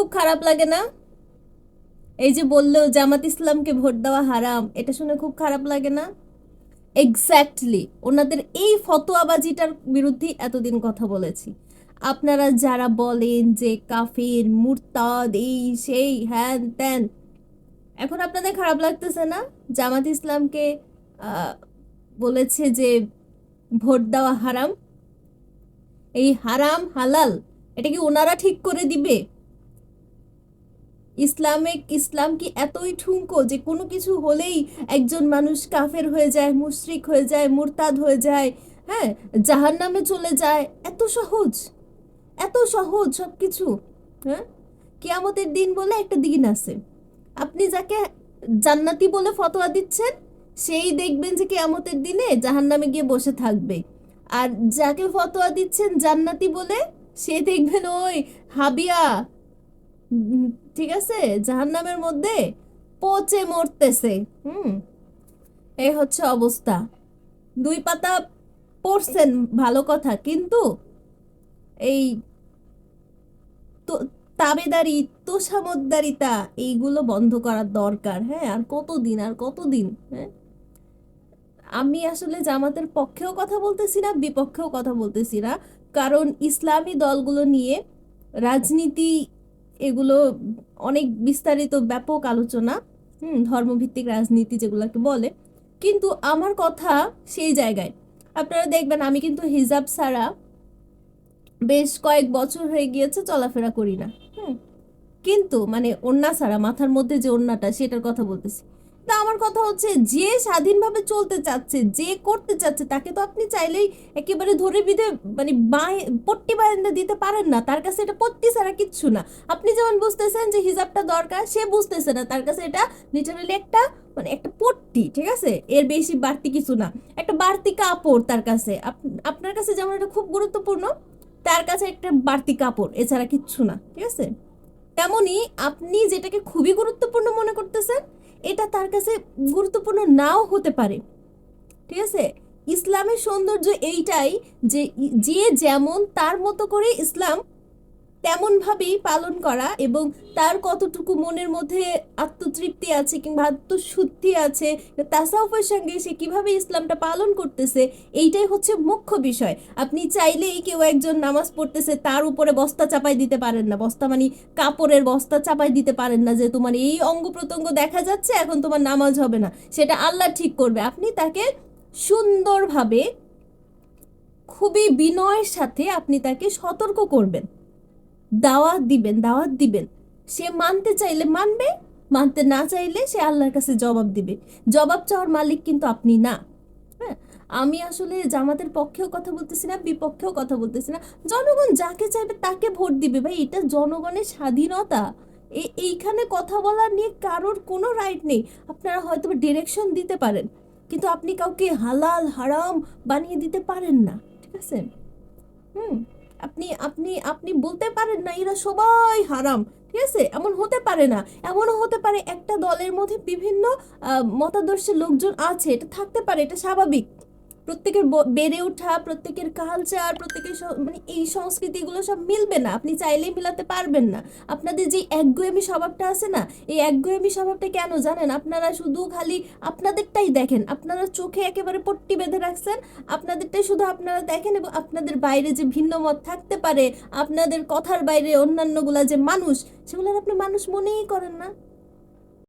খুব খারাপ লাগে না? এই যে বলল জামাত ইসলামকে ভোট দেওয়া হারাম, এটা শুনে খুব খারাপ লাগে না? এক্স্যাক্টলি ওনাদের এই ফতোয়াবাজিটার বিরুদ্ধে এতদিন কথা বলেছি। আপনারা যারা বলেন যে কাফির, মুরতাদ, এই, সেই, হ্যান ত্যান, এখন আপনাদের খারাপ লাগতেছে না? জামাত ইসলামকে বলেছে যে ভোট দেওয়া হারাম। এই হারাম, হালাল, এটা কি ওনারা ঠিক করে দিবে? ইসলামে ইসলাম কি এতই ঠুঙ্কো যে কোনো কিছু হলেই একজন মানুষ কাফের হয়ে যায়, মুশরিক হয়ে যায়, মুরতাদ হয়ে যায় হ্যাঁ জাহান নামে চলে যায়? এত সহজ। এত সহজ সব কিছু হ্যাঁ? কিয়ামতের দিন বলে একটা দিন আছে। আপনি যাকে জান্নাতি বলে ফতোয়া দিচ্ছেন, সেই দেখবেন যে কিয়ামতের দিনে জাহান নামে গিয়ে বসে থাকবে। আর যাকে ফতোয়া দিচ্ছেন জান্নাতি বলে, সে দেখবেন ওই হাবিয়া ঠিক আছে? জাহান্নামের মধ্যে পচে মরতেছে। হুম? এই হচ্ছে অবস্থা। দুই পাতা পড়ছেন, ভালো কথা। কিন্তু এই তাবেদারি তোষামতদারিতা এইগুলো বন্ধ করার দরকার। হ্যাঁ আর কতদিন আর কতদিন হ্যাঁ? আমি আসলে জামাতের পক্ষেও কথা বলতেছি না, বিপক্ষেও কথা বলতেছি না। কারণ ইসলামী দলগুলো নিয়ে রাজনীতি এগুলো অনেক বিস্তারিত ব্যাপক আলোচনা, হুম, ধর্মভিত্তিক রাজনীতি যেগুলোকে বলে। কিন্তু আমার কথা সেই জায়গায়। আপনারা দেখবেন আমি কিন্তু হিজাব ছাড়া বেশ কয়েক বছর হয়ে গিয়েছে চলাফেরা করি না, হুম। কিন্তু মানে ওড়না ছাড়া, মাথার মধ্যে যে ওড়নাটা, সেটার কথা বলতেছি। তা আমার কথা হচ্ছে, যে স্বাধীনভাবে চলতে চাচ্ছে, যে করতে চাচ্ছে, তাকে তো আপনি চাইলেই একেবারে ধরে বিধে মানে বাঁয়ে, পট্টি বারান্দা দিতে পারেন না। তার কাছে এটা পট্টি ছাড়া কিচ্ছু না। আপনি যেমন বুঝতেছেন যে হিজাবটা দরকার, সে বুঝতেছে না। তার কাছে এটা লিটারালি একটা মানে একটা পট্টি, ঠিক আছে? এর বেশি বাড়তি কিছু না। একটা বাড়তি কাপড় তার কাছে। আপ- আপনার কাছে যেমন এটা খুব গুরুত্বপূর্ণ, তার কাছে একটা বাড়তি কাপড়, এছাড়া কিচ্ছু না, ঠিক আছে? তেমনই আপনি যেটাকে খুবই গুরুত্বপূর্ণ মনে করতেছেন এটা তার কাছে গুরুত্বপূর্ণ নাও হতে পারে। ঠিক আছে? ইসলামের সৌন্দর্য এইটাই যে যে যেমন তার মতো করে ইসলাম তেমনভাবেই পালন করা এবং তার কতটুকু মনের মধ্যে আত্মতৃপ্তি আছে কিংবা আত্মশুদ্ধি আছে তাসাউফের সঙ্গে সে কীভাবে ইসলামটা পালন করতেছে, এইটাই হচ্ছে মুখ্য বিষয়। আপনি চাইলেই কেউ একজন নামাজ পড়তেছে, তার উপরে বস্তা চাপাই দিতে পারেন না। বস্তা মানে কাপড়ের বস্তা চাপাই দিতে পারেন না যে তোমার এই অঙ্গ প্রত্যঙ্গ দেখা যাচ্ছে, এখন তোমার নামাজ হবে না। সেটা আল্লাহ ঠিক করবে। আপনি তাকে সুন্দরভাবে, খুবই বিনয়ের সাথে আপনি তাকে সতর্ক করবেন। দাওয়াত দিবেন দাওয়াত দিবেন। সে মানতে চাইলে মানবে, মানতে না চাইলে সে আল্লাহর কাছে জবাব দিবে। জবাব চাওয়ার মালিক কিন্তু আপনি না। হ্যাঁ আমি আসলে জামাতের পক্ষেও কথা বলতেছি না, বিপক্ষেও কথা বলতেছি না। জনগণ যাকে চাইবে তাকে ভোট দিবে। ভাই, এটা জনগণের স্বাধীনতা। এইখানে কথা বলার নিয়ে কারোর কোনো রাইট নেই। আপনারা হয়তো ডিরেকশন দিতে পারেন, কিন্তু আপনি কাউকে হালাল, হারাম বানিয়ে দিতে পারেন না। ঠিক আছে? হুম। আপনি আপনি আপনি বলতে পারেন না এরা সবাই হারাম, ঠিক আছে? এমন হতে পারে না। এমনও হতে পারে একটা দলের মধ্যে বিভিন্ন মতাদর্শের লোকজন আছে, এটা থাকতে পারে, এটা স্বাভাবিক। প্রত্যেকের বেড়ে ওঠা, প্রত্যেকের কালচার প্রত্যেকের মানে এই সংস্কৃতিগুলো সব মিলবে না। আপনি চাইলেই মিলাতে পারবেন না। আপনাদের যে একগুয়েমি স্বভাবটা আছে না, এই একগুয়েমি স্বভাবটা কেন জানেন? আপনারা শুধু খালি আপনাদেরটাই দেখেন। আপনারা চোখে একেবারে পট্টি বেঁধে রাখছেন। আপনাদেরটাই শুধু আপনারা দেখেন এবং আপনাদের বাইরে যে ভিন্ন মত থাকতে পারে, আপনাদের কথার বাইরে অন্যান্যগুলা যে মানুষ সেগুলোর আপনি মানুষ মনেই করেন না।